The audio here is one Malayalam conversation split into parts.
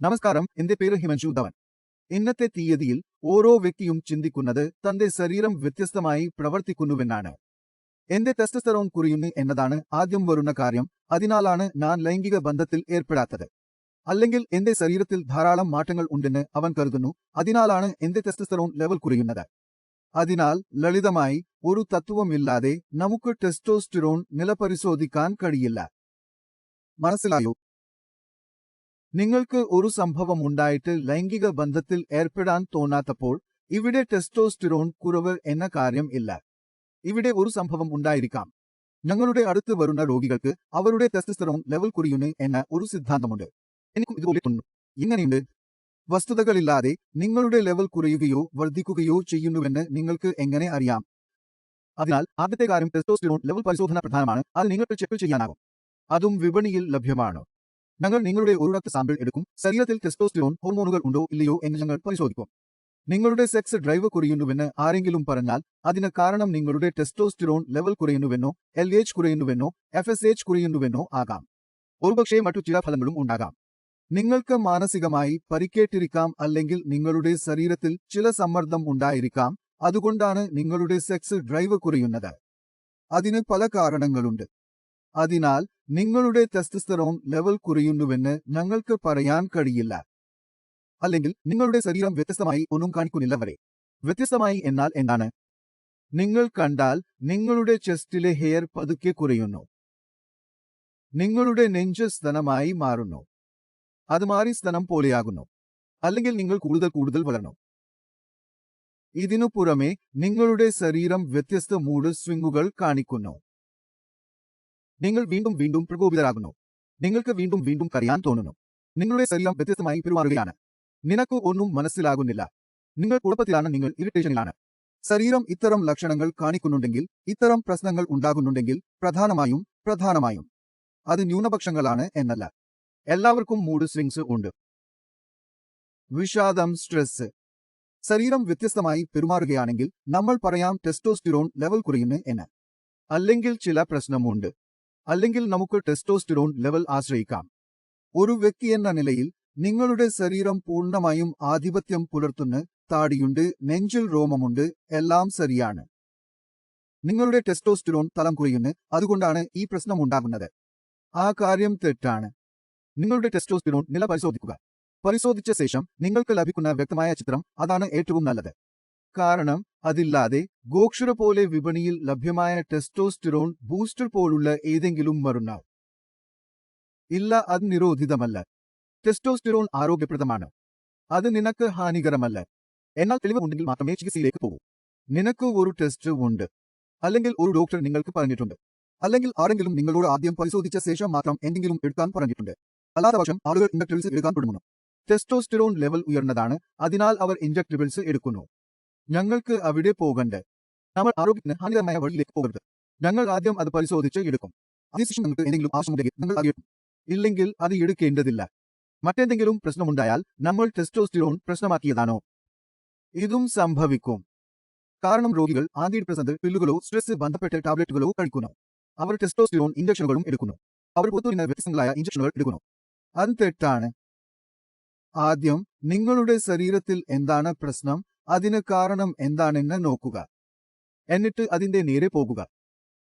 നമസ്കാരം. എന്റെ പേര് ഹിമൻഷു ധവൻ. ഇന്നത്തെ തീയതിയിൽ ഓരോ വ്യക്തിയും ചിന്തിക്കുന്നത് തന്റെ ശരീരം വ്യത്യസ്തമായി പ്രവർത്തിക്കുന്നുവെന്നാണ്. എന്റെ ടെസ്റ്റസ്റ്ററോൺ കുറയുന്നു എന്നതാണ് ആദ്യം വരുന്ന കാര്യം. അതിനാലാണ് ഞാൻ ലൈംഗിക ബന്ധത്തിൽ ഏർപ്പെടാത്തത്. അല്ലെങ്കിൽ എന്റെ ശരീരത്തിൽ ധാരാളം മാറ്റങ്ങൾ ഉണ്ടെന്ന് അവൻ കരുതുന്നു. അതിനാലാണ് എന്റെ ടെസ്റ്റസ്റ്ററോൺ ലെവൽ കുറയുന്നത്. അതിനാൽ ലളിതമായി ഒരു തത്വമില്ലാതെ നമുക്ക് ടെസ്റ്റോസ്റ്റിറോൺ നിലപരിശോധിക്കാൻ കഴിയില്ല. മനസ്സിലായോ? നിങ്ങൾക്ക് ഒരു സംഭവം ഉണ്ടായിട്ട് ലൈംഗിക ബന്ധത്തിൽ ഏർപ്പെടാൻ തോന്നാത്തപ്പോൾ ഇവിടെ ടെസ്റ്റോസ്റ്റിറോൺ കുറവ് എന്ന കാര്യം ഇല്ല. ഇവിടെ ഒരു സംഭവം ഉണ്ടായിരിക്കാം. ഞങ്ങളുടെ അടുത്ത് വരുന്ന രോഗികൾക്ക് അവരുടെ ടെസ്റ്റോസ്റ്ററോൺ ലെവൽ കുറയുന്നു എന്ന ഒരു സിദ്ധാന്തമുണ്ട്. എനിക്കും ഇതുപോലെ തോന്നുന്നു. എങ്ങനെയുണ്ട് വസ്തുതകളില്ലാതെ നിങ്ങളുടെ ലെവൽ കുറയുകയോ വർദ്ധിക്കുകയോ ചെയ്യുന്നുവെന്ന് നിങ്ങൾക്ക് എങ്ങനെ അറിയാം? അതിനാൽ ആദ്യത്തെ കാര്യം ടെസ്റ്റോസ്റ്റിറോൺ ലെവൽ പരിശോധന പ്രധാനമാണ്. അത് നിങ്ങൾക്ക് ചെക്ക് ചെയ്യാനാകും. അതും വിപണിയിൽ ലഭ്യമാണ്. ഞങ്ങൾ നിങ്ങളുടെ ഒരു രക്ത സാമ്പിൾ എടുക്കും. ശരീരത്തിൽ ടെസ്റ്റോസ്റ്റിറോൺ ഹോർമോണുകൾ ഉണ്ടോ ഇല്ലയോ എന്ന് ഞങ്ങൾ പരിശോധിക്കും. നിങ്ങളുടെ സെക്സ് ഡ്രൈവ് കുറയുന്നുവെന്ന് ആരെങ്കിലും പറഞ്ഞാൽ അതിന് കാരണം നിങ്ങളുടെ ടെസ്റ്റോസ്റ്റിറോൺ ലെവൽ കുറയുന്നുവെന്നോ എൽ എച്ച് കുറയുന്നുവെന്നോ എഫ് എസ് എച്ച് കുറയുന്നുവെന്നോ ആകാം. ഒരുപക്ഷേ മറ്റു ചില ഫലങ്ങളും ഉണ്ടാകാം. നിങ്ങൾക്ക് മാനസികമായി പരിക്കേറ്റിരിക്കാം അല്ലെങ്കിൽ നിങ്ങളുടെ ശരീരത്തിൽ ചില സമ്മർദ്ദം ഉണ്ടായിരിക്കാം. അതുകൊണ്ടാണ് നിങ്ങളുടെ സെക്സ് ഡ്രൈവ് കുറയുന്നത്. അതിന് പല കാരണങ്ങളുണ്ട്. അതിനാൽ നിങ്ങളുടെ ടെസ്റ്റസ്റ്ററോൺ ലെവൽ കുറയുന്നുവെന്ന് ഞങ്ങൾക്ക് പറയാൻ കഴിയില്ല. അല്ലെങ്കിൽ നിങ്ങളുടെ ശരീരം വ്യത്യസ്തമായി ഒന്നും കാണിക്കുന്നില്ല വരെ. വ്യത്യസ്തമായി എന്നാൽ എന്താണ്? നിങ്ങൾ കണ്ടാൽ നിങ്ങളുടെ ചെസ്റ്റിലെ ഹെയർ പതുക്കെ കുറയുന്നു. നിങ്ങളുടെ നെഞ്ച് സ്തനമായി മാറുന്നു. അത് മാറി സ്തനം പോലെയാകുന്നു. അല്ലെങ്കിൽ നിങ്ങൾ കൂടുതൽ കൂടുതൽ വളർന്നു. ഇതിനു പുറമെ നിങ്ങളുടെ ശരീരം വ്യത്യസ്ത മൂഡ് സ്വിങ്ങുകൾ കാണിക്കുന്നു. നിങ്ങൾ വീണ്ടും വീണ്ടും പ്രകോപിതരാകുന്നു. നിങ്ങൾക്ക് വീണ്ടും വീണ്ടും കരയാൻ തോന്നുന്നു. നിങ്ങളുടെ ശരീരം വ്യത്യസ്തമായി പെരുമാറുകയാണ്. നിനക്ക് ഒന്നും മനസ്സിലാകുന്നില്ല. നിങ്ങൾ കുഴപ്പത്തിലാണ് നിങ്ങൾ ഇറിറ്റേഷനിലാണ്. ശരീരം ഇത്തരം ലക്ഷണങ്ങൾ കാണിക്കുന്നുണ്ടെങ്കിൽ ഇത്തരം പ്രശ്നങ്ങൾ ഉണ്ടാകുന്നുണ്ടെങ്കിൽ പ്രധാനമായും പ്രധാനമായും. അത് ന്യൂനപക്ഷങ്ങളാണ് എന്നല്ല. എല്ലാവർക്കും മൂഡ് സ്വിങ്സ് ഉണ്ട്. വിഷാദം സ്ട്രെസ് ശരീരം വ്യത്യസ്തമായി പെരുമാറുകയാണെങ്കിൽ നമ്മൾ പറയാം ടെസ്റ്റോസ്റ്റിറോൺ ലെവൽ കുറയുന്നു എന്ന്. അല്ലെങ്കിൽ ചില പ്രശ്നമുണ്ട്. അല്ലെങ്കിൽ നമുക്ക് ടെസ്റ്റോസ്റ്റിറോൺ ലെവൽ ആശ്രയിക്കാം. ഒരു വ്യക്തി എന്ന നിലയിൽ നിങ്ങളുടെ ശരീരം പൂർണമായും ആധിപത്യം പുലർത്തുന്ന താടിയുണ്ട് നെഞ്ചിൽ രോമമുണ്ട് എല്ലാം ശരിയാണ്. നിങ്ങളുടെ ടെസ്റ്റോസ്റ്റിറോൺ തലം കുറയുന്നു അതുകൊണ്ടാണ് ഈ പ്രശ്നം ഉണ്ടാകുന്നത്. ആ കാര്യം തെറ്റാണ്. നിങ്ങളുടെ ടെസ്റ്റോസ്റ്റിറോൺ നില പരിശോധിക്കുക. പരിശോധിച്ച ശേഷം നിങ്ങൾക്ക് ലഭിക്കുന്ന വ്യക്തമായ ചിത്രം അതാണ് ഏറ്റവും നല്ലത്. കാരണം അതില്ലാതെ ഗോക്ഷുര പോലെ വിപണിയിൽ ലഭ്യമായ ടെസ്റ്റോസ്റ്റിറോൺ ബൂസ്റ്റർ പോലുള്ള ഏതെങ്കിലും മരുന്ന് ഇല്ല അത് നിരോധിതമല്ല. ടെസ്റ്റോസ്റ്റിറോൺ ആരോഗ്യപ്രദമാണ്. അത് നിനക്ക് ഹാനികരമല്ല. എന്നാൽ തെളിവുണ്ടെങ്കിൽ മാത്രമേ ചികിത്സയിലേക്ക് പോകൂ. നിനക്ക് ഒരു ടെസ്റ്റ് ഉണ്ട്. അല്ലെങ്കിൽ ഒരു ഡോക്ടർ നിങ്ങൾക്ക് പറഞ്ഞിട്ടുണ്ട്. അല്ലെങ്കിൽ ആരെങ്കിലും നിങ്ങളോട് ആദ്യം പരിശോധിച്ച ശേഷം മാത്രം എന്തെങ്കിലും എടുക്കാൻ പറഞ്ഞിട്ടുണ്ട്. അല്ലാത്ത പക്ഷം ആളുകൾ ഇൻഡക്ടബിൾസ് എടുക്കാൻ തുടങ്ങുന്നു. ടെസ്റ്റോസ്റ്റിറോൺ ലെവൽ ഉയർന്നതാണ്. അതിനാൽ അവർ ഇൻജക്ടബിൾസ് എടുക്കുന്നു. ഞങ്ങൾക്ക് അവിടെ പോകണ്ടേ. നമ്മൾ ആരോഗ്യത്തിന് ഹാനികരമായ വഴിയിലേക്ക് പോകരുത്. ഞങ്ങൾ ആദ്യം അത് പരിശോധിച്ച് എടുക്കും. അതിനുശേഷം നിങ്ങൾക്ക് എന്തെങ്കിലും ആവശ്യമുണ്ടെങ്കിൽ നിങ്ങൾ അറിയും ഇല്ലെങ്കിൽ അത് എടുക്കേണ്ടതില്ല. മറ്റെന്തെങ്കിലും പ്രശ്നമുണ്ടായാൽ നമ്മൾ ടെസ്റ്റോസ്റ്റിറോൺ പ്രശ്നമാക്കിയതാണോ? ഇതും സംഭവിക്കും. കാരണം രോഗികൾ ആന്റിഡിപ്രസന്റ് പില്ലുകളോ സ്ട്രെസ് ബന്ധപ്പെട്ട ടാബ്ലറ്റുകളോ കഴിക്കുന്നു. അവർ ടെസ്റ്റോസ്റ്റിറോൺ ഇഞ്ചക്ഷനുകളും എടുക്കുന്നു. അവർ പുറത്തുനിന്ന് വ്യത്യസ്തങ്ങളായ ഇഞ്ചക്ഷനുകൾ എടുക്കുന്നു. അത് തെറ്റാണ്. ആദ്യം നിങ്ങളുടെ ശരീരത്തിൽ എന്താണ് പ്രശ്നം? അതിന് കാരണം എന്താണെന്ന് നോക്കുക. എന്നിട്ട് അതിന്റെ നേരെ പോകുക.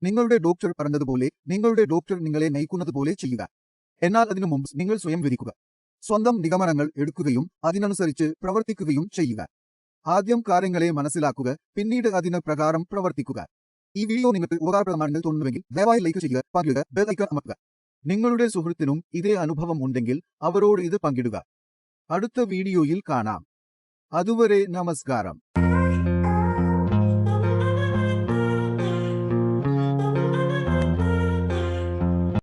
നിങ്ങളുടെ ഡോക്ടർ പറഞ്ഞതുപോലെ നിങ്ങളുടെ ഡോക്ടർ നിങ്ങളെ നയിക്കുന്നത് പോലെ ചെയ്യുക. എന്നാൽ അതിനു മുമ്പ് നിങ്ങൾ സ്വയം വിധിക്കുക. സ്വന്തം നിഗമനങ്ങൾ എടുക്കുകയും അതിനനുസരിച്ച് പ്രവർത്തിക്കുകയും ചെയ്യുക. ആദ്യം കാര്യങ്ങളെ മനസ്സിലാക്കുക പിന്നീട് അതിന് പ്രകാരം പ്രവർത്തിക്കുക. ഈ വീഡിയോ നിങ്ങൾക്ക് ഉപകാരപ്രദമാണെങ്കിൽ തോന്നുന്നുവെങ്കിൽ ദയവായി ലൈക്ക് ചെയ്യുക പങ്കിടുക ബെൽ ഐക്കൺ അമർത്തുക. നിങ്ങളുടെ സുഹൃത്തിനും ഇതേ അനുഭവം ഉണ്ടെങ്കിൽ അവരോട് ഇത് പങ്കിടുക. അടുത്ത വീഡിയോയിൽ കാണാം. അതുവരെ നമസ്കാരം